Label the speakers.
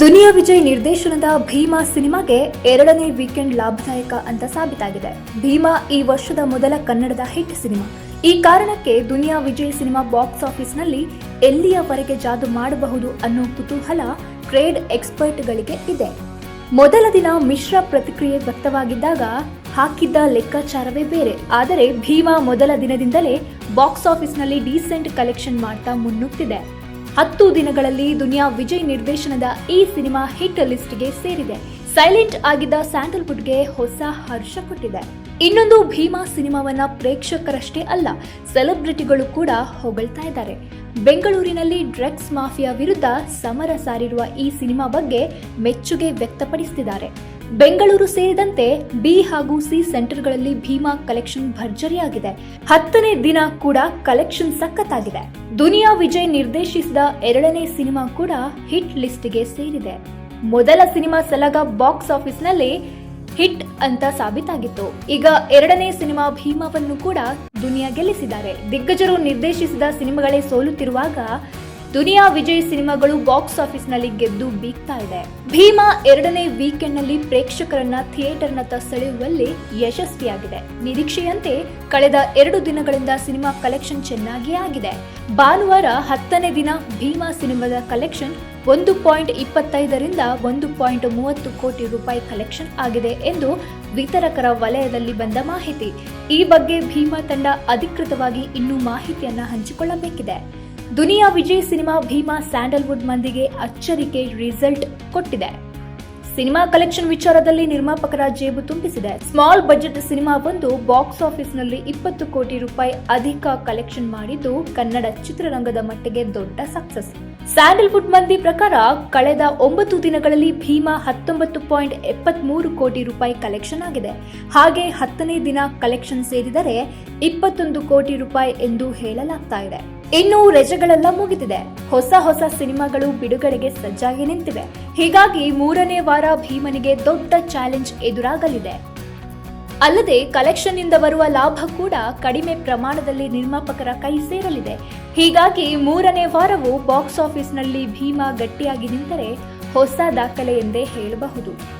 Speaker 1: ದುನಿಯಾ ವಿಜಯ್ ನಿರ್ದೇಶನದ ಭೀಮಾ ಸಿನಿಮಾಗೆ ಎರಡನೇ ವೀಕೆಂಡ್ ಲಾಭದಾಯಕ ಅಂತ ಸಾಬೀತಾಗಿದೆ. ಭೀಮಾ ಈ ವರ್ಷದ ಮೊದಲ ಕನ್ನಡದ ಹಿಟ್ ಸಿನಿಮಾ. ಈ ಕಾರಣಕ್ಕೆ ದುನಿಯಾ ವಿಜಯ್ ಸಿನಿಮಾ ಬಾಕ್ಸ್ ಆಫೀಸ್ನಲ್ಲಿ ಎಲ್ಲಿಯವರೆಗೆ ಜಾದು ಮಾಡಬಹುದು ಅನ್ನೋ ಕುತೂಹಲ ಟ್ರೇಡ್ ಎಕ್ಸ್ಪರ್ಟ್ಗಳಿಗೆ ಇದೆ. ಮೊದಲ ದಿನ ಮಿಶ್ರ ಪ್ರತಿಕ್ರಿಯೆ ವ್ಯಕ್ತವಾಗಿದ್ದಾಗ ಹಾಕಿದ್ದ ಲೆಕ್ಕಾಚಾರವೇ ಬೇರೆ. ಆದರೆ ಭೀಮಾ ಮೊದಲ ದಿನದಿಂದಲೇ ಬಾಕ್ಸ್ ಆಫೀಸ್ನಲ್ಲಿ ಡೀಸೆಂಟ್ ಕಲೆಕ್ಷನ್ ಮಾಡ್ತಾ ಮುನ್ನುಗ್ತಿದೆ. ಹತ್ತು ದಿನಗಳಲ್ಲಿ ದುನಿಯಾ ವಿಜಯ್ ನಿರ್ದೇಶನದ ಈ ಸಿನಿಮಾ ಹಿಟ್ ಲಿಸ್ಟ್ಗೆ ಸೇರಿದೆ. ಸೈಲೆಂಟ್ ಆಗಿದ್ದ ಸ್ಯಾಂಡಲ್ವುಡ್ಗೆ ಹೊಸ ಹರ್ಷ ಕೊಟ್ಟಿದೆ. ಇನ್ನೊಂದು ಭೀಮಾ ಸಿನಿಮಾವನ್ನ ಪ್ರೇಕ್ಷಕರಷ್ಟೇ ಅಲ್ಲ, ಸೆಲೆಬ್ರಿಟಿಗಳು ಕೂಡ ಹೊಗಳ್ತಾ ಇದ್ದಾರೆ. ಬೆಂಗಳೂರಿನಲ್ಲಿ ಡ್ರಗ್ಸ್ ಮಾಫಿಯಾ ವಿರುದ್ಧ ಸಮರ ಸಾರಿರುವ ಈ ಸಿನಿಮಾ ಬಗ್ಗೆ ಮೆಚ್ಚುಗೆ ವ್ಯಕ್ತಪಡಿಸುತ್ತಿದ್ದಾರೆ ಬೆಂಗಳೂರು ಸೇರಿದಂತೆ ಬಿ ಹಾಗೂ ಸಿ ಸೆಂಟರ್ಗಳಲ್ಲಿ ಭೀಮಾ ಕಲೆಕ್ಷನ್ ಭರ್ಜರಿಯಾಗಿದೆ. ಹತ್ತನೇ ದಿನ ಕೂಡ ಕಲೆಕ್ಷನ್ ಸಖತ್ತಾಗಿದೆ. ದುನಿಯಾ ವಿಜಯ್ ನಿರ್ದೇಶಿಸಿದ ಎರಡನೇ ಸಿನಿಮಾ ಕೂಡ ಹಿಟ್ ಲಿಸ್ಟ್ಗೆ ಸೇರಿದೆ. ಮೊದಲ ಸಿನಿಮಾ ಸಲಗ ಬಾಕ್ಸ್ ಆಫೀಸ್ನಲ್ಲಿ ಹಿಟ್ ಅಂತ ಸಾಬೀತಾಗಿತ್ತು. ಈಗ ಎರಡನೇ ಸಿನಿಮಾ ಭೀಮಾವನ್ನು ಕೂಡ ದುನಿಯಾ ಗೆಲ್ಲಿಸಿದ್ದಾರೆ. ದಿಗ್ಗಜರು ನಿರ್ದೇಶಿಸಿದ ಸಿನಿಮಾಗಳೇ ಸೋಲುತ್ತಿರುವಾಗ ದುನಿಯಾ ವಿಜಯ್ ಸಿನಿಮಾಗಳು ಬಾಕ್ಸ್ ಆಫೀಸ್ನಲ್ಲಿ ಗೆದ್ದು ಬೀಗ್ತಾ ಇದೆ. ಭೀಮಾ ಎರಡನೇ ವೀಕೆಂಡ್ನಲ್ಲಿ ಪ್ರೇಕ್ಷಕರನ್ನ ಥಿಯೇಟರ್ನತ್ತ ಸೆಳೆಯುವಲ್ಲಿ ಯಶಸ್ವಿಯಾಗಿದೆ. ನಿರೀಕ್ಷೆಯಂತೆ ಕಳೆದ ಎರಡು ದಿನಗಳಿಂದ ಸಿನಿಮಾ ಕಲೆಕ್ಷನ್ ಚೆನ್ನಾಗಿಯೇ ಆಗಿದೆ. ಭಾನುವಾರ ಹತ್ತನೇ ದಿನ ಭೀಮಾ ಸಿನಿಮಾದ ಕಲೆಕ್ಷನ್ ಒಂದು ಪಾಯಿಂಟ್ ಇಪ್ಪತ್ತೈದರಿಂದ ಒಂದು ಪಾಯಿಂಟ್ ಮೂವತ್ತು ಕೋಟಿ ರೂಪಾಯಿ ಕಲೆಕ್ಷನ್ ಆಗಿದೆ ಎಂದು ವಿತರಕರ ವಲಯದಲ್ಲಿ ಬಂದ ಮಾಹಿತಿ. ಈ ಬಗ್ಗೆ ಭೀಮಾ ತಂಡ ಅಧಿಕೃತವಾಗಿ ಇನ್ನೂ ಮಾಹಿತಿಯನ್ನ ಹಂಚಿಕೊಳ್ಳಬೇಕಿದೆ. ದುನಿಯಾ ವಿಜಯ್ ಸಿನಿಮಾ ಭೀಮಾ ಸ್ಯಾಂಡಲ್ವುಡ್ ಮಂದಿಗೆ ಅಚ್ಚರಿಕೆ ರಿಸಲ್ಟ್ ಕೊಟ್ಟಿದೆ. ಸಿನಿಮಾ ಕಲೆಕ್ಷನ್ ವಿಚಾರದಲ್ಲಿ ನಿರ್ಮಾಪಕರ ಜೇಬು ತುಂಬಿಸಿದೆ. ಸ್ಮಾಲ್ ಬಜೆಟ್ ಸಿನಿಮಾ ಬಂದು ಬಾಕ್ಸ್ ಆಫೀಸ್ನಲ್ಲಿ ಇಪ್ಪತ್ತು ಕೋಟಿ ರೂಪಾಯಿ ಅಧಿಕ ಕಲೆಕ್ಷನ್ ಮಾಡಿದ್ದು ಕನ್ನಡ ಚಿತ್ರರಂಗದ ಮಟ್ಟಿಗೆ ದೊಡ್ಡ ಸಕ್ಸಸ್. ಸ್ಯಾಂಡಲ್ವುಡ್ ಮಂದಿ ಪ್ರಕಾರ ಕಳೆದ ಒಂಬತ್ತು ದಿನಗಳಲ್ಲಿ ಭೀಮಾ ಹತ್ತೊಂಬತ್ತು ಪಾಯಿಂಟ್ ಎಪ್ಪತ್ಮೂರು ಕೋಟಿ ರೂಪಾಯಿ ಕಲೆಕ್ಷನ್ ಆಗಿದೆ. ಹಾಗೆ ಹತ್ತನೇ ದಿನ ಕಲೆಕ್ಷನ್ ಸೇರಿದರೆ ಇಪ್ಪತ್ತೊಂದು ಕೋಟಿ ರೂಪಾಯಿ ಎಂದು ಹೇಳಲಾಗ್ತಾ ಇದೆ. ಇನ್ನು ರಜೆಗಳೆಲ್ಲ ಮುಗಿದಿದೆ. ಹೊಸ ಹೊಸ ಸಿನಿಮಾಗಳು ಬಿಡುಗಡೆಗೆ ಸಜ್ಜಾಗಿ ನಿಂತಿವೆ. ಹೀಗಾಗಿ ಮೂರನೇ ವಾರ ಭೀಮನಿಗೆ ದೊಡ್ಡ ಚಾಲೆಂಜ್ ಎದುರಾಗಲಿದೆ. ಅಲ್ಲದೆ ಕಲೆಕ್ಷನ್ ಇಂದ ಬರುವ ಲಾಭ ಕೂಡ ಕಡಿಮೆ ಪ್ರಮಾಣದಲ್ಲಿ ನಿರ್ಮಾಪಕರ ಕೈ ಸೇರಲಿದೆ. ಹೀಗಾಗಿ ಮೂರನೇ ವಾರವು ಬಾಕ್ಸ್ ಆಫೀಸ್ನಲ್ಲಿ ಭೀಮಾ ಗಟ್ಟಿಯಾಗಿ ನಿಂತರೆ ಹೊಸ ದಾಖಲೆ ಎಂದೇ ಹೇಳಬಹುದು.